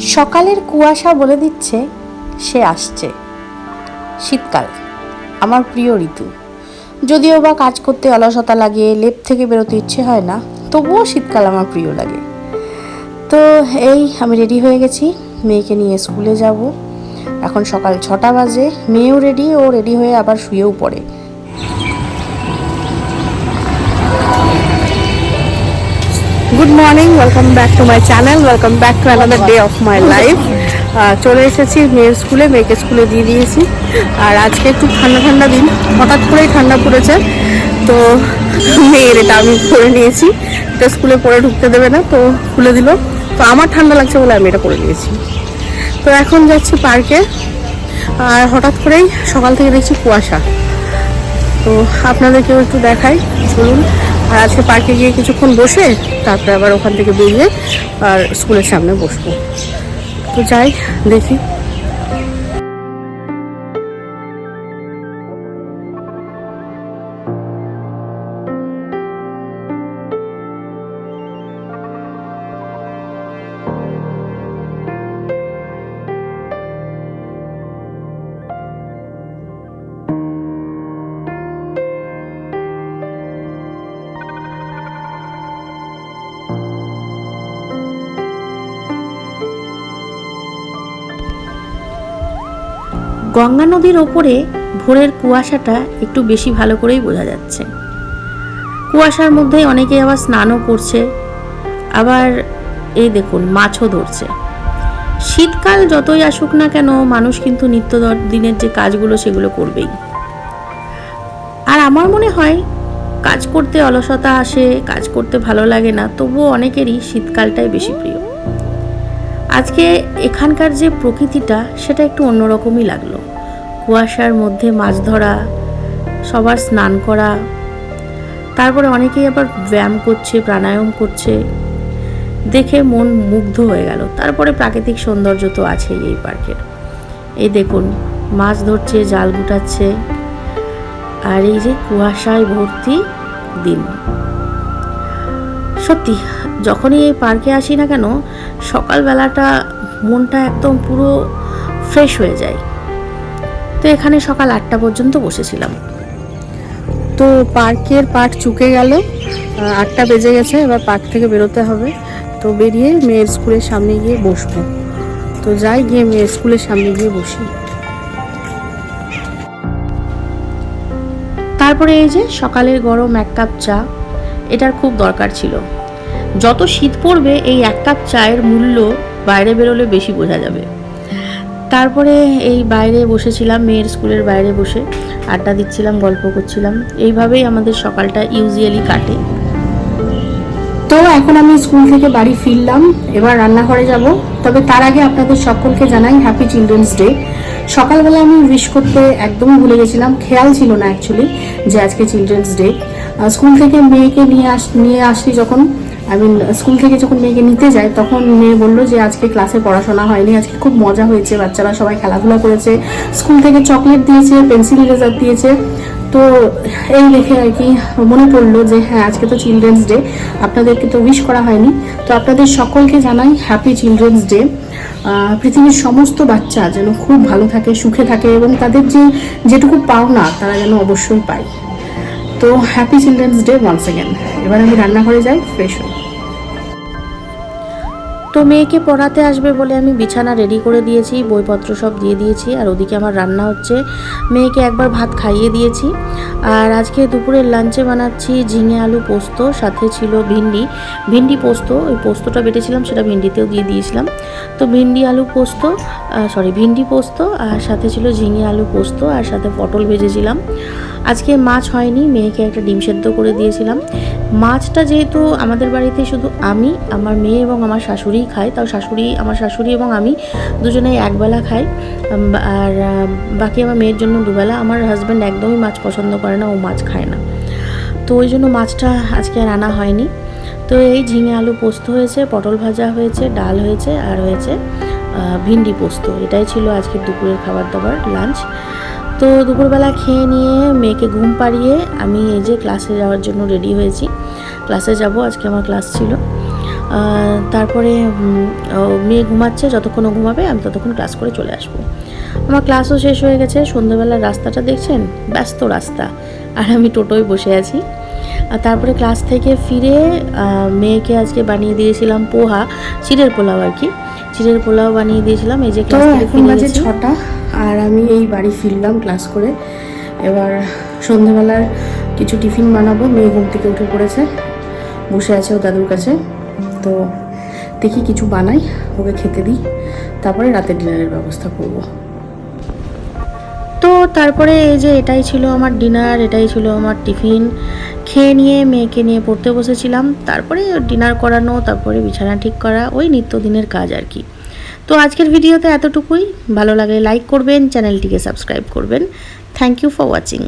সকালের কুয়াশা বলে দিচ্ছে, সে আসছে। শীতকাল, আমার প্রিয় ঋতু। যদিও বা কাজ করতে অলসতা লাগে লেপ থেকে বেরোতে ইচ্ছে হয় না, তবুও শীতকাল আমার প্রিয় লাগে। তো এই, আমি রেডি হয়ে গেছি, মেয়েকে নিয়ে স্কুলে যাব। এখন সকাল ছটা বাজে, মেয়েও রেডি ও রেডি হয়ে আবার শুয়েও পড়ে। Good morning welcome back to my channel welcome back to another day of my life চলে এসেছি মেয়ের স্কুলে, মেয়েকে স্কুলে দিয়ে দিয়েছি। আর আজকে একটু ঠান্ডা ঠান্ডা দিন। হঠাৎ করেই ঠান্ডা পড়েছে। তো মেয়ের এটা আমি পরে নিয়েছি। এটা স্কুলে পরে ঢুকতে দেবে না, তো খুলে দিল। তো আমার ঠান্ডা লাগছে বলে আমি এটা পরে নিয়েছি। তো এখন যাচ্ছি পার্কে। আর হঠাৎ করেই সকাল থেকে দেখছি কুয়াশা। তো আপনাদেরকেও একটু দেখাই। চলুন। আর আজকে পার্কে গিয়ে কিছুক্ষণ বসে তারপরে আবার ওখান থেকে বেরিয়ে আর স্কুলের সামনে বসবো। তো যাই, দেখি। গঙ্গা নদীর ওপরে ভোরের কুয়াশাটা একটু বেশি ভালো করেই বোঝা যাচ্ছে। কুয়াশার মধ্যে অনেকে আবার স্নানও করছে। আবার এই দেখুন, মাছও ধরছে। শীতকাল যতই আসুক না কেন, মানুষ কিন্তু নিত্য দিনের যে কাজগুলো, সেগুলো করবেই। আর আমার মনে হয়, কাজ করতে অলসতা আসে, কাজ করতে ভালো লাগে না, তবুও অনেকেরই শীতকালটাই বেশি প্রিয়। আজকে এখানকার যে প্রকৃতিটা, সেটা একটু অন্যরকমই লাগল। কুয়াশার মধ্যে মাছ ধরা, সবার স্নান করা, তারপরে অনেকেই আবার ব্যায়াম করছে, প্রাণায়াম করছে। দেখে মন মুগ্ধ হয়ে গেল। তারপরে প্রাকৃতিক সৌন্দর্য তো আছেই এই পার্কের এই দেখুন, মাছ ধরছে, জাল গুটাচ্ছে, আর এই যে কুয়াশায় ভর্তি দিন। সত্যি যখনই এই পার্কে আসি না কেন সকালবেলাটা মনটা একদম পুরো ফ্রেশ হয়ে যায়। তো এখানে সকাল আটটা পর্যন্ত বসেছিলাম। তো পার্কের পার্ক চুকে গেল আটটা বেজে গেছে এবার পার্ক থেকে বেরোতে হবে। তো বেরিয়ে মেয়ের স্কুলের সামনে গিয়ে বসবো। তো যাই গিয়ে মেয়ের স্কুলের সামনে গিয়ে বসি। তারপরে এই যে সকালের গরম এক কাপ চা এটার খুব দরকার ছিল। যত শীত পড়বে, এই এক কাপ চায়ের মূল্য বাইরে বেরোলে বেশি বোঝা যাবে। তারপরে এই বাইরে বসেছিলাম, মেয়ের স্কুলের বাইরে বসে আড্ডা দিচ্ছিলাম, গল্প করছিলাম। এইভাবেই আমাদের সকালটা ইউজুয়ালি কাটে। তো এখন আমি স্কুল থেকে বাড়ি ফিরলাম, এবার রান্নাঘরে যাব। তবে তার আগে আপনাদের সকলকে জানাই হ্যাপি চিলড্রেন্স ডে সকালবেলা আমি উইশ করতে একদমই ভুলে গেছিলাম, খেয়াল ছিল না অ্যাকচুয়ালি যে আজকে চিলড্রেন্স ডে স্কুল থেকে মেয়েকে নিয়ে আস, নিয়ে আসি যখন আই মিন স্কুল থেকে যখন মেয়েকে নিতে যায়, তখন মেয়ে বলল যে, আজকে ক্লাসে পড়াশোনা হয়নি, আজকে খুব মজা হয়েছে, বাচ্চারা সবাই খেলাধুলা করেছে স্কুল থেকে চকলেট দিয়েছে পেন্সিল ইরেজার দিয়েছে। তো এই দেখে আর কি মনে পড়ল যে হ্যাঁ আজকে তো চিলড্রেন্স ডে আপনাদেরকে তো উইশ করা হয়নি। তো আপনাদের সকলকে জানাই হ্যাপি চিলড্রেন্স ডে পৃথিবীর সমস্ত বাচ্চা যেন খুব ভালো থাকে, সুখে থাকে এবং তাদের যে যেটুকু পাওনা, তারা যেন অবশ্যই পায়। তো happy children's day once again এবার আমি রান্নাঘরে যাই ফ্রেশ হই। তো মেয়েকে পড়াতে আসবে বলে আমি বিছানা রেডি করে দিয়েছি, বইপত্র সব দিয়ে দিয়েছি, আর ওদিকে আমার রান্না হচ্ছে। মেয়েকে একবার ভাত খাইয়ে দিয়েছি। আর আজকে দুপুরের লাঞ্চে বানাচ্ছি ঝিঙে আলু পোস্ত, সাথে ছিল ভিন্ডি। ভিন্ডি পোস্ত, ওই পোস্তটা বেটেছিলাম, সেটা ভিন্ডিতেও দিয়ে দিয়েছিলাম। তো ভিন্ডি আলু পোস্ত সরি ভিন্ডি পোস্ত, আর সাথে ছিল ঝিঙে আলু পোস্ত, আর সাথে পটল ভেজেছিলাম। আজকে মাছ হয়নি, মেয়েকে একটা ডিম সেদ্ধ করে দিয়েছিলাম। মাছটা যেহেতু আমাদের বাড়িতে শুধু আমি, আমার মেয়ে এবং আমার শাশুড়িই খাই তাও শাশুড়ি, আমার শাশুড়ি এবং আমি দুজনেই একবেলা খাই। আর বাকি আমার মেয়ের জন্য দুবেলা, আমার হাজব্যান্ড একদমই মাছ পছন্দ করে না, ও মাছ খায় না। তো ওই জন্য মাছটা আজকে আর আনা হয়নি। তো এই ঝিঙে আলু পোস্ত হয়েছে, পটল ভাজা হয়েছে, ডাল হয়েছে, আর হয়েছে ভিন্ডি পোস্ত। এটাই ছিল আজকের দুপুরের খাবার দাবার লাঞ্চ তো দুপুরবেলা খেয়ে নিয়ে মেয়েকে ঘুম পাড়িয়ে আমি এই যে ক্লাসে যাওয়ার জন্য রেডি হয়েছি। ক্লাসে যাব আজকে আমার ক্লাস ছিল। তারপরে মেয়ে ঘুমাচ্ছে যতক্ষণ ও ঘুমাবে আমি ততক্ষণ ক্লাস করে চলে আসব। আমার ক্লাসও শেষ হয়ে গেছে সন্ধ্যেবেলার রাস্তাটা দেখছেন? ব্যস্ত রাস্তা। আর আমি টোটোয় বসে আছি। আর তারপরে ক্লাস থেকে ফিরে মেয়েকে আজকে বানিয়ে দিয়েছিলাম পোহা চিড়ের পোলাও আর কি। চিড়ের পোলাও বানিয়ে দিয়েছিলাম এই যে ক্লাস থেকে ফিরে ছটা। আর আমি এই বাড়ি ফিরলাম ক্লাস করে। এবার সন্ধেবেলার কিছু টিফিন বানাবো। মেয়ে ঘুম থেকে উঠে পড়েছে। বসে আছে ও দাদুর কাছে। তো দেখি কিছু বানাই, ওকে খেতে দিই। তারপরে রাতের ডিনারের ব্যবস্থা করব। তো তারপরে এই যে এটাই ছিল আমার ডিনার, এটাই ছিল আমার টিফিন। খেয়ে নিয়ে মেয়েকে নিয়ে পড়তে বসেছিলাম। তারপরে ডিনার করানো, তারপরে বিছানা ঠিক করা, ওই নিত্যদিনের কাজ আর কি। তো আজকের ভিডিওতে এতটুকুই। ভালো লাগে লাইক করবেন, চ্যানেলটিকে সাবস্ক্রাইব করবেন। Thank you for watching